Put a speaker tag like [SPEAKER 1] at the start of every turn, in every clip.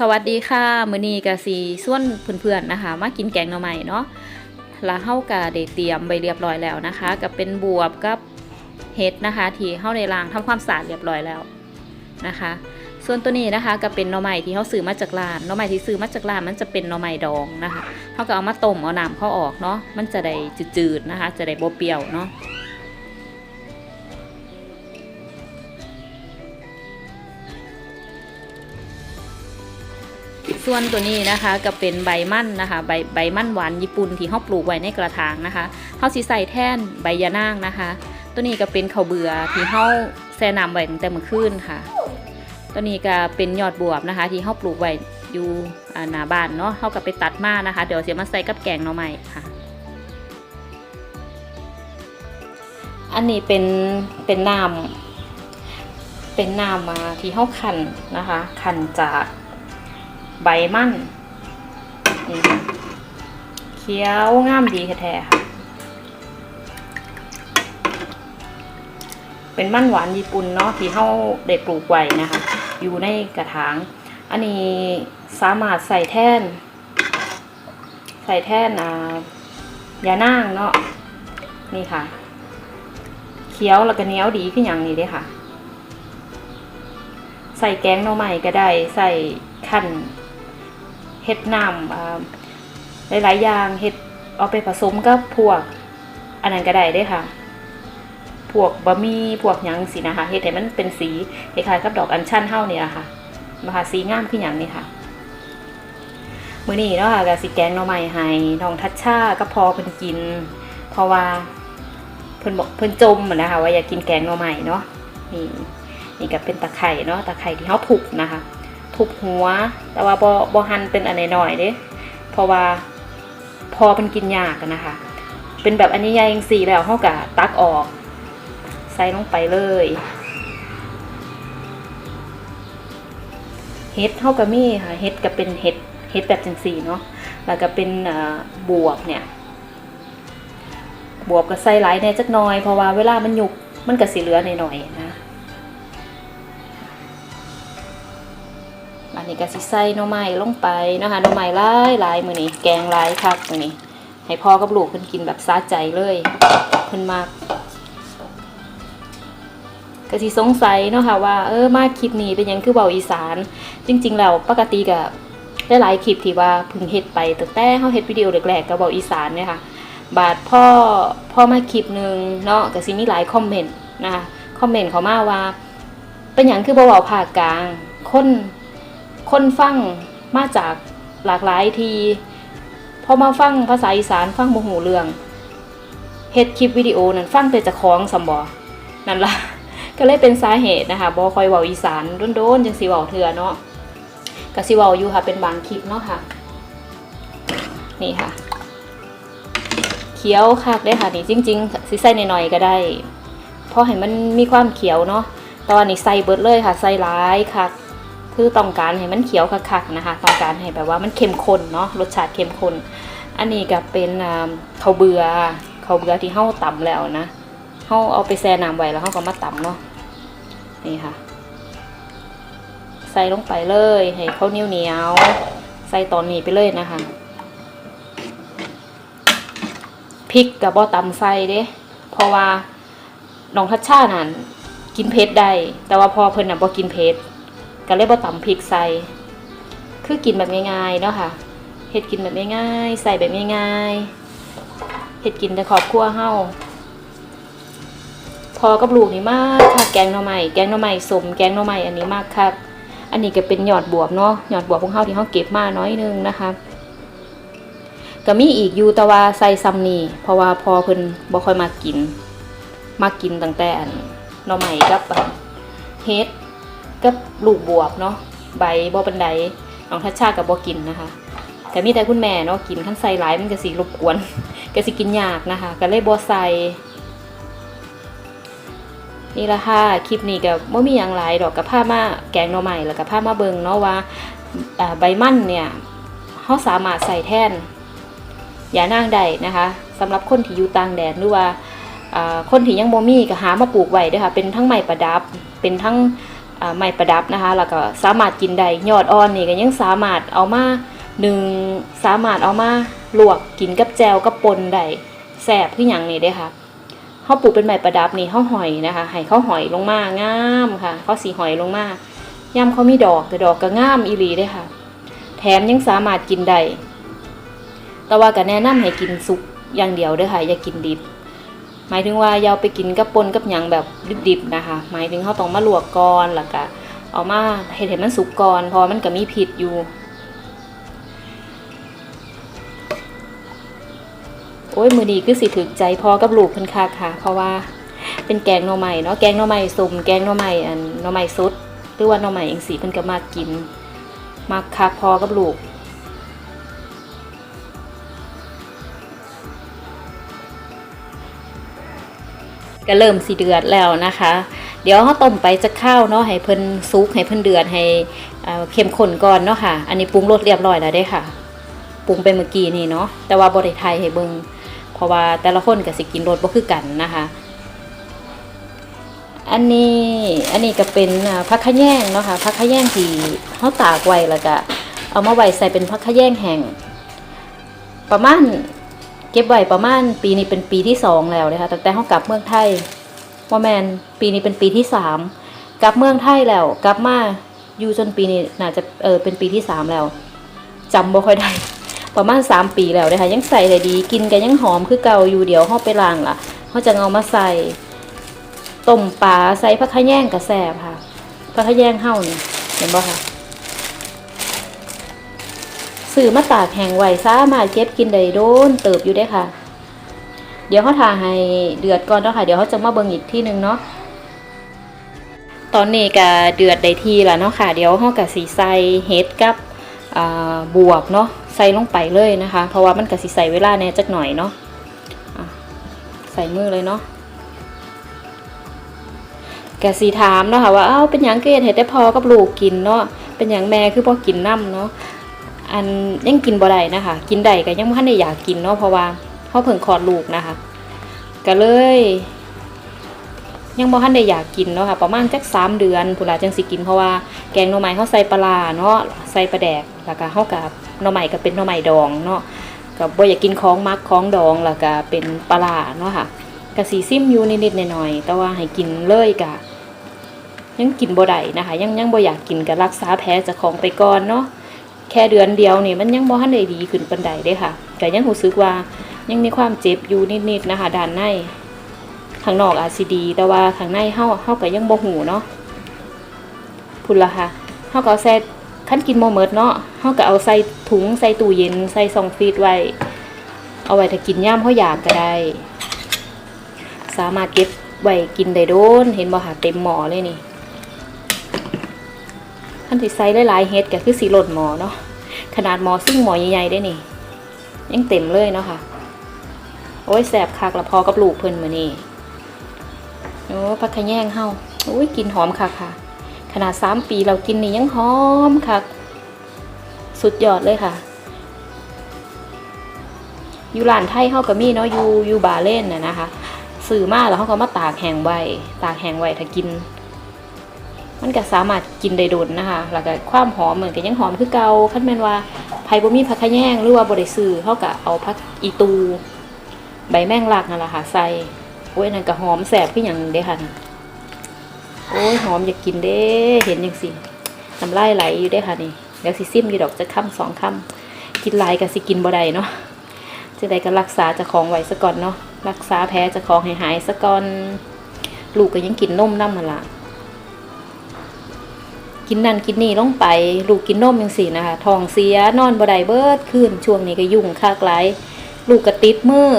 [SPEAKER 1] สวัสดีค่ะมื้อนี้ก็สิส่วนเพื่อนๆนะคะ มากินแกงหน่อไม้เนาะแล้วเฮาก็ได้เตรียมไว้เรียบร้อยแล้วนะคะก็เป็นบวบกับเห็ดนะคะ ที่เฮาได้ล้างทำความสะอาดเรียบร้อยแล้วนะคะ ส่วนตัวนี้นะคะก็เป็นหน่อไม้ที่เฮาซื้อมาจากร้านหน่อไม้ที่ซื้อมาจากร้านมันจะเป็นหน่อไม้ดองนะคะเฮาก็เอามาต้มเอาน้ำเข้าออกเนาะมันจะได้จืดๆนะคะ จะได้บ่เปรี้ยวเนาะ ส่วนตัวนี้นะคะก็เป็นใบมั่นนะคะ ใบใบมั่นหวานญี่ปุ่นที่เขาปลูกไว้ในกระถางนะคะเขาสิใส่แท่นใบยะนางนะคะ ตัวนี้ก็เป็นข้าวเบื่อที่เขาแช่น้ำไว้ตั้งแต่เมื่อคืนค่ะ ตัวนี้ก็เป็นยอดบวบนะคะ ที่เขาปลูกไว้อยู่หน้าบ้านเนาะเขาก็ไปตัดมานะคะ เดี๋ยวเสียมาใส่กับแกงหน่อไม้ค่ะอันนี้เป็นเป็นน้ำเป็นน้ำมาที่เขาขันนะคะขันจาก ใบมั่นนี่ค่ะเขียวง่ามดีแท้ๆค่ะ เป็นมั่นหวานญี่ปุ่นเนาะที่เขาได้ปลูกไว้นะคะ อยู่ในกระถาง อันนี้สามารถใส่แท่น ใส่แท่นอ่ายานั่งเนาะนี่ค่ะ เคี้ยวแล้วก็เหนียวดีขึ้นอย่างนี้เด้ค่ะ ใส่แกงหน่อไม้ก็ได้ ใส่ขั้น เฮ็ดน้ำอ่าหลายๆอย่างเฮ็ดเอาไปผสมกับพวกอันนั้นก็ได้เด้ค่ะ พวกบะหมี่พวกหยังสินะคะเฮ็ดให้มันเป็นสีคล้ายๆกับดอกอัญชันเฮาเนี่ยค่ะมาค่ะสีงามขึ้นอย่างนี้ค่ะมื้อนี้เนาะค่ะก็สิแกงหน่อไม้ให้น้องทัชชาก็พอเพิ่นกิน เพราะว่าเพิ่นบอกเพิ่นจมอะนะคะว่าอยากกินแกงหน่อไม้เนาะนี่นี่ก็เป็นตะไคร่เนาะตะไคร่ที่เขาถูกนะคะ ทุบหัว แต่ว่าบ่บ่หั่นเป็นอันน้อยๆเด้เพราะว่าพอเป็นกินยากนะคะ เป็นแบบอันนี้ใหญ่จังสี่แล้วเขาก็ตักออก ใส่ลงไปเลยเฮ็ดเฮาก็มีค่ะเฮ็ดก็เป็นเฮ็ดเฮ็ดแบบจังสี่เนาะแล้วก็เป็นบวบเนี่ย บวบก็ใส่หลายแน่จักน่อยเพราะว่าเวลามันหยุกมันก็สิเหลือหน่อยๆนะ อันนี้ก็สิใส่หน่อไม้ลงไปนะคะหน่อไม้หลายหลายมือนี้แกงหลายคักมือนี้ให้พ่อกับลูกเพิ่นกินแบบสะใจเลยเพิ่นมากก็สิสงสัยเนาะค่ะว่าเออมาคลิปนี้เป็นยังคือเบาอีสาน จริง ๆ แล้วปกติก็ได้หลายคลิปที่ว่าพิ่งเฮ็ดไปตั้งแต่เฮาเฮ็ดวิดีโอแรกๆกับเบาอีสานเนี่ยค่ะบาดพ่อพ่อมาคลิปหนึ่งเนาะก็สิมีหลายคอมเมนต์นะคะคอมเมนต์เขามาว่า เป็นอย่างคือบ่เว้าภาคกลางคน คนฟังมาจากหลากหลายทีพอมาฟังภาษาอีสานฟังบ่หูเรื่องเฮ็ดคลิปวิดีโอนั้นฟังแต่จะคล้องสำบ่นั่นล่ะก็เลยเป็นสาเหตุนะคะบ่ค่อยเว้าอีสานโดนๆจังสิเว้าเทื่อเนาะก็สิเว้าอยู่ค่ะเป็นบางคลิปเนาะค่ะ นี่ค่ะเขียวคักได้ค่ะนี่จริงๆสิใส่หน่อยๆก็ได้เพราะให้มันมีความเขียวเนาะตอนนี้ใส่เบิดเลยค่ะใส่หลายคัก คือต้องการให้มันเขียวคักๆนะคะ ต้องการให้แบบว่ามันเข้มข้นเนาะรสชาติเข้มข้นอันนี้ก็เป็นข้าวเบือข้าวเบือที่เฮาตำแล้วนะเฮาเอาไปแช่น้ำไว้แล้วเฮาก็มาตำเนาะนี่ค่ะ ใส่ลงไปเลยให้ข้าวเหนียวเหนียวใส่ตอนนี้ไปเลยนะคะพริกกับบ่ตำใส่เด้เพราะว่าน้องทัชชานั่นกินเผ็ดได้แต่ว่าพอเพิ่นน่ะบ่กินเผ็ด ก็เลยบ่ตำพริกใส่คือกินแบบง่ายๆเนาะค่ะเฮ็ดกินแบบง่ายๆ ใส่แบบง่ายๆเฮ็ดกินแต่คอบครัวเฮาพอกับลูกนี่มากค่ะแกงหน่อไม้แกงหน่อไม้สมแกงหน่อไม้อันนี้มากค่ะอันนี้ก็เป็นยอดบวบเนาะยอดบวบของเฮาที่เฮาเก็บมาน้อยนึงนะคะก็มีอีกอยู่แต่ว่าใส่ซัมนี่เพราะว่าพอเพิ่นบ่ค่อยมากิน มากินตั้งแต่นหน่อไม้กับเฮ็ด กับลูกบวบเนาะใบบ่ปันไดน้องทัชชากับบ่กินนะคะก็มีแต่คุณแม่เนาะกินขั้นใส่หลายมันก็สิรบกวนก็สิกินยากนะคะก็เลยบ่ใส่นี่ละค่ะคลิปนี้ก็บ่มีหยังหลายดอกกับผ้ามาแกงหน่อไม้แล้วก็ผ้ามาเบิงเนาะว่าใบมันเนี่ยเฮาสามารถใส่แทนอย่านางใดนะคะสำหรับคนที่อยู่ต่างแดนหรือว่าคนที่ยังบ่มีก็หามาปลูกไว้ด้วยค่ะเป็นทั้งไม้ประดับเป็นทั้ง ไม้ประดับนะคะแล้วก็สามารถกินได้ยอดอ่อนนี่ก็ยังสามารถเอามาหนึ่งสามารถเอามาลวกกินกับแจวกับปนได้แซ่บคือหยังนี่เด้ค่ะเฮาปลูกเป็นไม้ประดับนี่เฮาหอยนะคะให้เขาหอยลงมางามค่ะเขาสีหอยลงมาย่ำเขามีดอกแต่ดอกก็งามอีหลีเด้ค่ะ แถมยังสามารถกินได้แต่ว่าก็แนะนำให้กินสุกอย่างเดียวเด้อค่ะอย่ากินดิบ หมายถึงว่ายาเอาไปกินกับปนกับหยังแบบดิบๆนะคะ หมายถึงเขาต้องมาลวกก่อนแล้วก็เอามาเฮ็ดให้มันสุกก่อนเพราะมันก็มีพิษอยู่ โอ้ยมือดีคือสิถึกใจพอกับลูกเพิ่นคักค่ะ เพราะว่าเป็นแกงหน่อไม้เนาะแกงหน่อไม้สุ่มแกงหน่อไม้อันหน่อไม้สดหรือว่าหน่อไม้เองสีเพิ่นก็มากินมากคักพอกับลูก ก็เริ่มสีเดือดแล้วนะคะ เดี๋ยวเขาต้มไปจะข้าวเนาะให้เพิ่นซุกให้เพิ่นเดือดให้เข้มข้นก่อนเนาะค่ะ อันนี้ปรุงรสเรียบร้อยแล้วเด้ค่ะ ปรุงไปเมื่อกี้นี่เนาะ แต่ว่าบ่ได้ไทยให้เบิงเพราะว่าแต่ละคนก็สิกินรสบ่คือกันนะคะ อันนี้อันนี้ก็เป็นผักขะแยงเนาะค่ะผักขะแยงที่เฮาตากไว้แล้วก็เอามาไว้ใส่เป็นผักขะแยงแห้งประมาณ ก็บไว้ประมาณปีนี้เป็นปีที่สองแล้วนะคะตั้งแต่เขากลับเมืองไทยว่าแมนปีนี้เป็นปีที่สามกลับเมืองไทยแล้ว กลับมาอยู่จนปีนี้น่าจะเออเป็นปีที่สามแล้วจำบ่ค่อยได้ประมาณสามปีแล้วนะคะยังใส่ได้ดี กินกันยังหอมคือเก่าอยู่เดี๋ยวเขาไปล้างล่ะเขาจะเอามาใส่ต้มปลาใส่ผักขะแยงกระแสบค่ะผักขะแยงเห่านี่เห็นบ่ค่ะ ซื้อมาตากแห้งไว้สามารถเก็บกินได้โดนเติบอยู่ได้ค่ะ เดี๋ยวเขาทาให้เดือดก่อนเนาะค่ะ เดี๋ยวเขาจะมาเบิ่งอีกที่หนึ่งเนาะตอนนี้ก็เดือดได้ที่แล้วเนาะค่ะ เดี๋ยวเขากับสีใสเห็ดกับบวบเนาะใส่ลงไปเลยนะคะ เพราะว่ามันกับสีใสเวลาแน่จักหน่อยเนาะะใส่มือเลยเนาะกะสีถามเนาะค่ะว่าเอ้าเป็นหยังเกลียดเห็ดได้พอกับลูกกินเนาะเป็นหยังแม่คือพอกินน้ำเนาะ อันยังกินบ่ได้นะคะ กินได้ก็ยังบ่ทันได้อยากกินเนาะเพราะว่าเขาเพิ่งคลอดลูกนะคะก็เลย ยังบ่ทันได้อยากกินเนาะค่ะประมาณจักสามเดือนพุ่นล่ะจังสิกินเพราะว่าแกงหน่อไม้เขาใส่ปลาเนาะใส่ปลาแดกแล้วก็เฮากับหน่อไม้ก็เป็นหน่อไม้ดองเนาะก็บ่อยากกินของมักของดองแล้วก็เป็นปลาเนาะค่ะก็สิซิมอยู่นิดๆหน่อยๆแต่ว่าให้กินเลยก็ยังกินบ่ได้นะคะ ยังยังบ่อยากกินก็รักษาแผลจากของไปก่อนเนาะ ค่เดือนเดียวนี่มันยังบ่ทันได้ดีขึ้นปานใดเด้ค่ะแต่ยังรู้สึกว่ายังมีความเจ็บอยู่นิดๆนะคะด้านในข้างนอกอาจสิดี แต่ว่าข้างในเฮาเฮาก็ยังบ่หูเนาะพุ่นละค่ะเฮาก็เอาใส่คันกินบ่หมดเนาะเฮาก็เอาใส่ถุงใส่ตู้เย็นใส่ซองฟรีซไว้ เอาไว้ถ้ากินย่ามเฮาอยากก็ได้ สามารถเก็บไว้กินได้โดน เห็นบ่ค่ะเต็มหม้อเลยนี่ขั้นที่ไซส์หลายๆเฮ็ดก็คือสีหล่นหมอเนาะ ขนาดหมอซึ่งหมอใหญ่ๆได้นี่ ยังเต็มเลยเนาะค่ะ โอ้ยแสบคักละพอกับลูกเพิ่นมานี่โอ้พักขะแยงเฮาโอ้ยกินหอมคักค่ะ ขนาดสามปีเรากินนี่ยังหอมคัก สุดยอดเลยค่ะ อยู่ร้านไทยเฮาก็มีเนาะอยู่อยู่บาเล่นน่ะนะคะซื้อมาแล้วเขาก็มาตากแห้งไว้ ตากแห้งไว้ถ้ากิน มันก็สามารถกินได้โดนนะคะแล้วก็ความหอมเหมือนกันยังหอมคือเกาคันแมนว่าไผบ่มีผักขะแยงหรือว่าบ่ได้ซื้อเฮาก็เอาผักอีตู ใบแมงลักนั่นแหละค่ะใส่โอ้ยนั่นก็หอมแสบคือหยังเด้ค่ะน่ะโอ้ยหอมอยากกินเด้เห็นจังซี่น้ำลายไหลอยู่เด้ค่ะนี่เดี๋ยวสิซิมอยู่ดอกจะค่ำสองค่ำกินลายก็สิกินบ่ได้เนาะจะได้ก็รักษาจ้าของไว้ซะก่อนเนาะรักษาแผลเจ้าของให้หายซะก่อนลูกก็ยังกินนมนำหั่นล่ะ กินนั่นกินนี่ลงไป ลูกกินนมยังสี่นะคะท้องเสียนอนบ่ได้เบิดคืนช่วงนี้ก็ยุ่งคากหลลูกก็ติดมือ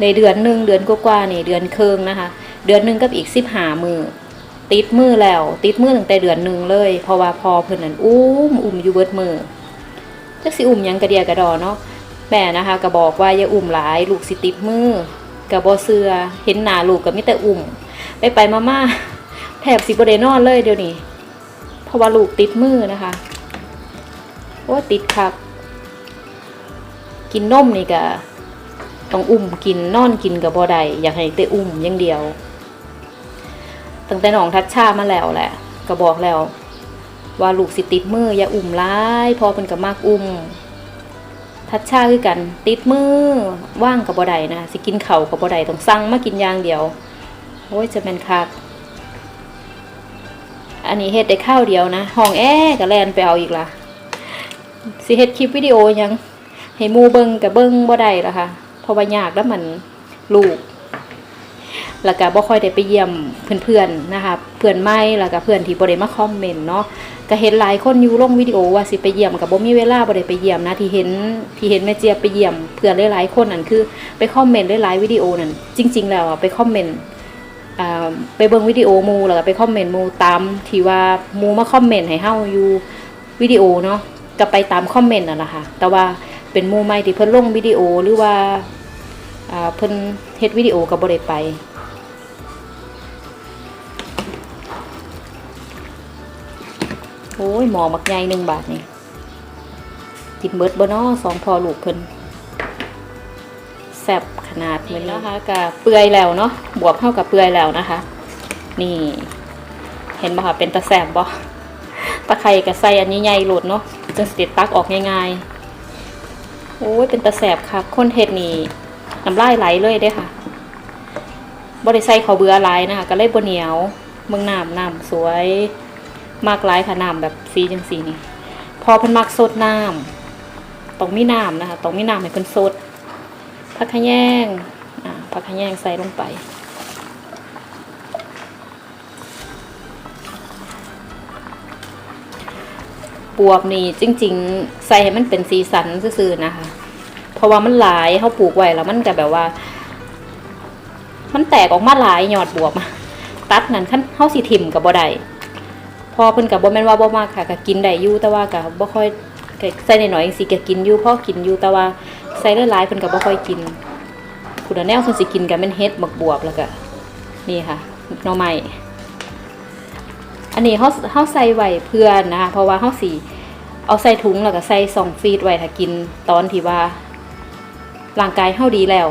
[SPEAKER 1] ในเดือนหนึ่งเดือนกว่าๆนี่เดือนเคืองนะคะ เดือนหนึ่งกับอีกสิบหามือติดมือแล้ว ติดมือตั้งแต่เดือนหนึ่งเลย เพราะว่าพอเพิ่นนั่นอุ้มอุ้มอยู่เบิดมือจักสิอุ้มยังกระเดียกระดอเนาะแม่นะคะก็บอกว่าอย่าอุ้มหลาย ลูกสิติดมือกับบ่เสือเห็นหนาลูกก็มีแต่อุ้มไปไปๆมาแทบสิบ่ได้นอนเลยเดี๋ยวนี้ ราะว่าลูกติดมือนะคะโอ้ติดครับกินนมนี่ก็ต้องอุ้มกินนอนกินกับบ่ได้อยากให้แต่อุ้มอย่างเดียว ตั้งแต่น้องทัชชามาแล้วแหละก็บอกแล้ว ว่าลูกสิติดมืออย่าอุ่มร้ายพอเป็นกับมากอุ่มทัดชาคือกัน ติดมือว่างกับบ่ได้นะสิกินเข่ากับบ่ได้ต้องสั่งมากินอย่างเดียวโอ้ยจะเป็นคัก อันนี้เฮ็ดได้ข้าวเดียวนะห้องแอร์ก็แลนไปเอาอีกละสิเฮ็ดคลิปวิดีโอยังให้มูเบิงกับเบิงบ่ได้ละค่ะเพราะว่ายากแล้วมันลูกแล้วก็บ่ค่อยได้ไปเยี่ยมเพื่อนๆนะคะเพื่อนใหม่แล้วก็เพื่อนที่บ่ได้มาคอมเมนต์เนาะก็เห็นหลายคนอยู่ลงวิดีโอว่าสิไปเยี่ยมกับบ่มีเวลาบ่ได้ไปเยี่ยมนะที่เห็นที่เห็นแม่เจี๊ยบไปเยี่ยมเพื่อนหลายๆคนนั่นคือไปคอมเมนต์หลายๆวิดีโอนั่นจริง ๆ แล้วอะไปคอมเมนต์ ไปเบิ่งวิดีโอมูแล้วก็ไปคอมเมนต์มูตามที่ว่ามูมาคอมเมนต์ให้เฮาอยู่วิดีโอเนาะก็ไปตามคอมเมนต์นั่นแหละค่ะ แต่ว่าเป็นมู่ใหม่ที่เพิ่นลงวิดีโอหรือว่าเพิ่นเฮ็ดวิดีโอก็บ่ได้ไป โอ้ยหมอมักใหญ่หนึ่งบาทนี่กินเบิดบ่นอสองพอลูกเพิ่นแซ่บ นาดนี้นะคะกับเปื่อยแล้วเนาะบวบเข้ากับเปื่อยแล้วนะคะ นี่ เห็นบ่ค่ะเป็นตะแสบบ่ตะไคร่กับใส่อันนี้ใหญ่ๆหลุดเนาะจังสิดตักออกง่ายๆโอ้ยเป็นตะแสบค่ะคนเฮ็ดนี่น้ำลายไหลเลยเด้ค่ะบ่ได้ใส่ข้าเบื่อหลายนะคะก็เลยบ่เหนียวเมืองน้ำน้ำสวยมากหลายค่ะน้ำแบบสีจังสีนี่พอเพิ่นมักสดน้ำต้องมีน้ำนะคะต้องมีน้ำให้เพิ่นสด ผักขะแยงอ่าผักขะแยงใส่ลงไป บวบนี่จริง ๆ ใส่ให้มันเป็นสีสันซื่อๆนะคะ เพราะว่ามันหลายเขาปลูกไว้แล้วมันก็แบบว่า มันแตกออกมาหลายหยอดบวบอะตัดนั่นขั้นเฮาสิถิ่มกับบ่ได้พอเพิ่นกับบ่แม่นว่าบ่มากค่ะก็กินได้อยู่แต่ว่าก็บ่ค่อยใส่หน่อยๆจังซี่ก็กินอยู่พอกินอยู่แต่ว่า ใส่หลายเพิ่นก็บ่ค่อยกินคุณแนวเพิ่นสิกินก็แม่นเฮ็ดบักบวบแล้วก็นี่ค่ะหน่อไม้อันนี้เฮาเฮาใส่ไว้เพื่อนนะคะเพราะว่าเฮาสิเอาใส่ถุงแล้วก็ใส่ซองฟีดไว้ถ้ากินตอนที่ว่าร่างกายเฮาดีแล้ว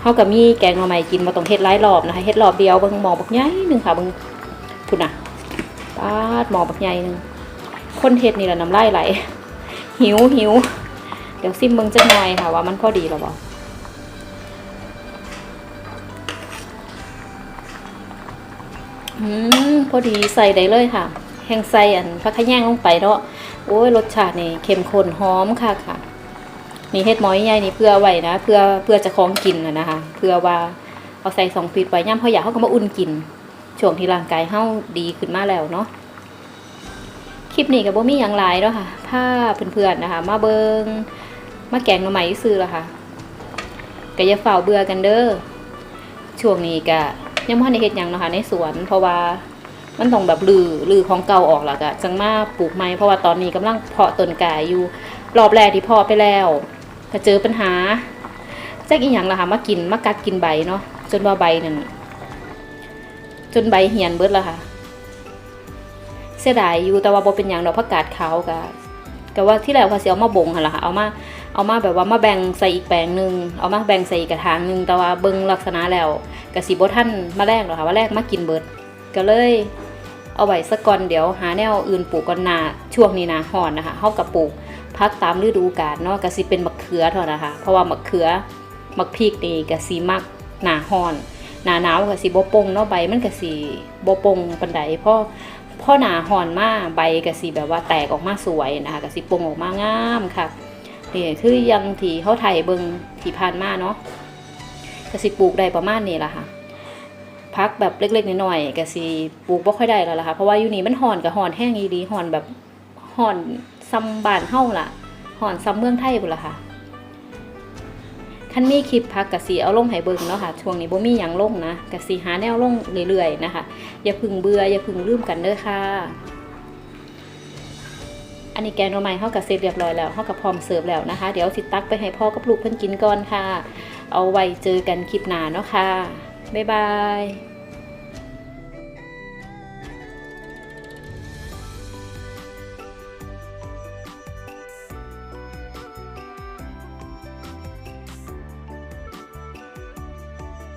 [SPEAKER 1] เฮาก็มีแกงหน่อไม้กินบ่ต้องเฮ็ดหลายรอบนะคะเฮ็ดรอบเดียวบิ่งหมอบักใหญ่หนึงค่ะบิ่งพุ่นน่ะปาดหมอบักใหญ่หนึงคนเฮ็ดนี่แหละน้ำลายไหลหิวหิว เดี๋ยวซิมเบิงจักหน่อยค่ะว่ามันพอดีหรือเปล่าอืมพอดีใส่ได้เลยค่ะ แห้งใส่อันพักขะแยงลงไปเนาะโอ้ยรสชาตินี่เข้มข้นหอมค่ะค่ะนี่เฮ็ดหมอยใหญ่นี่เพื่อไว้นะ เพื่อเพื่อจะคล้องกินนะนะคะ เพื่อว่าเอาใส่สองฟีดไว้ย่ำเขาอยากเขาก็มาอุ่นกิน ช่วงที่ร่างกายเฮาดีขึ้นมาแล้วเนาะคลิปนี้ก็บ่มีหยังหลายแล้วค่ะพาเพื่อนๆนะคะ มาเบิง มาแกงหน่อไม้ซื้อแล้วค่ะก็อย่าเฝ้าเบื่อกันเด้อช่วงนี้ก็ยังบ่ทันเฮ็ดหยังเนาะค่ะในสวนเพราะว่ามันต้องแบบลือลือของเก่าออกแล้วก็จังมาปลูกใหม่เพราะว่าตอนนี้กำลังเพาะต้นกายอยู่รอบแรกที่เพาะไปแล้วก็เจอปัญหาแจ๊กอีหยังล่ะค่ะมากินมากัดกินใบเนาะจนว่าใบนั่นจนใบเหียนเบิดแล้วค่ะ เสียดายอยู่แต่ว่าบ่เป็นหยังดอกผักกาดขาวกะก็ว่าที่แล้วเขาสิเอามาบ่งหั่นล่ะค่ะเอามา เอามาแบบว่ามาแบ่งใส่อีกแปลงหนึ่งเอามาแบ่งใส่อีกกระถางหนึ่งแต่ว่าเบิ่งลักษณะแล้วก็สิบ่ทันมาแรกหรอค่ะว่าแรกมากินเบิดก็เลยเอาไว้สักก่อนเดี๋ยวหาแนวอื่นปลูกก่อนนาช่วงนี้นะฮ้อนนะคะเฮากับปลูกพักตามฤดูกาลเนาะก็สิเป็นมะเขือเท่านะคะ เพราะว่ามะเขือมะพริกนี่ก็สิมักหนาฮ้อนหนาหนาวก็สิบ่ปงเนาะใบมันก็สิบ่ปงปานใดเพราะพราะหนาห่อนมากใบก็สิแบบว่าแตกออกมาสวยนะคะก็สิปงออกมางามค่ะ นี่คือยังที่เขาไทยเบิงที่ผ่านมาเนาะก็สิปลูกได้ประมาณนี้ล่ะค่ะพักแบบเล็กๆน้อยๆก็สิปลูกบ่ค่อยได้แล้วล่ะค่ะเพราะว่าอยู่นี่มันห่อนกับห่อนแห้งอีดีห่อนแบบห่อนซ้ำบ้านเฮาล่ะห่อนซ้ำเมืองไทยพุ่นล่ะค่ะคันมีคลิปพักกะสีเอาลงให้เบิงเนาะค่ะช่วงนี้บ่มีหยังลงนะกะสีหาแนวลงเรื่อยๆนะคะ อย่าพึ่งเบื่ออย่าพึ่งลืมกันเด้อค่ะ อันนี้แกงหน่อไม้เฮาก็เสร็จเรียบร้อยแล้วเฮาก็พร้อมเสิร์ฟแล้วนะคะ เดี๋ยวสิตักไปให้พ่อกับลูกเพิ่นกินก่อนค่ะ เอาไว้เจอกันคลิปหน้าเนาะค่ะบ๊ายบาย